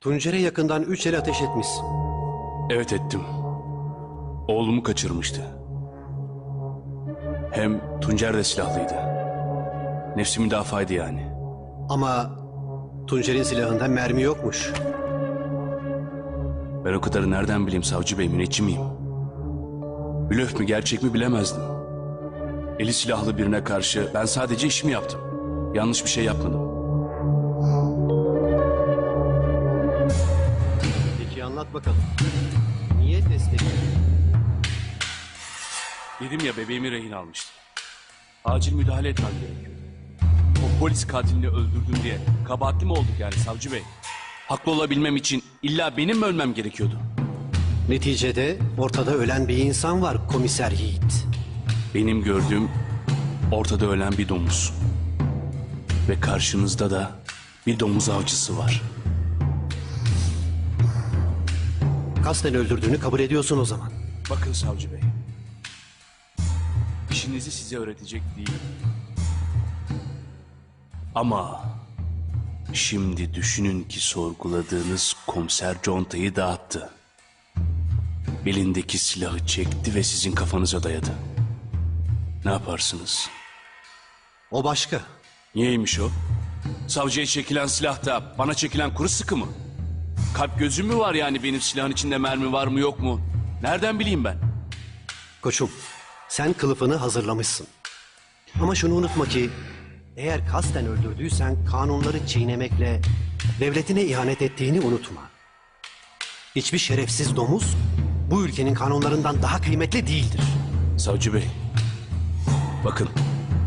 Tuncer'e yakından üç el ateş etmişsin. Evet ettim. Oğlumu kaçırmıştı. Hem Tuncer de silahlıydı. Nefsi müdafaydı yani. Ama Tuncer'in silahında mermi yokmuş. Ben o kadarı nereden bileyim savcı bey müneccim miyim? Blöf mü gerçek mi bilemezdim. Eli silahlı birine karşı ben sadece işimi yaptım. Yanlış bir şey yapmadım. Anlat bakalım. Niye destek Dedim ya bebeğimi rehin almıştı. Acil müdahale etmem gerekiyordu. O polis katilini öldürdüm diye kabahatli mi olduk yani savcı bey? Haklı olabilmem için illa benim mi ölmem gerekiyordu? Neticede ortada ölen bir insan var komiser Yiğit. Benim gördüğüm ortada ölen bir domuz. Ve karşınızda da bir domuz avcısı var. Kasten öldürdüğünü kabul ediyorsun o zaman. Bakın savcı bey. İşinizi size öğretecek değilim. Ama şimdi düşünün ki sorguladığınız komiser contayı dağıttı. Belindeki silahı çekti ve sizin kafanıza dayadı. Ne yaparsınız? O başka. Niyeymiş o? Savcıya çekilen silah da bana çekilen kuru sıkı mı? Kalp gözüm mü var yani benim silahın içinde mermi var mı yok mu? Nereden bileyim ben? Koçum, sen kılıfını hazırlamışsın. Ama şunu unutma ki, eğer kasten öldürdüysen kanunları çiğnemekle devletine ihanet ettiğini unutma. Hiçbir şerefsiz domuz bu ülkenin kanunlarından daha kıymetli değildir. Savcı bey. Bakın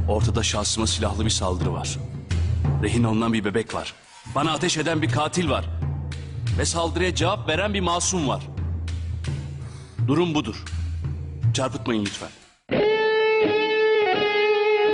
ortada şahsıma silahlı bir saldırı var. Rehin alınan bir bebek var. Bana ateş eden bir katil var. Ve saldırıya cevap veren bir masum var. Durum budur. Çarpıtmayın lütfen.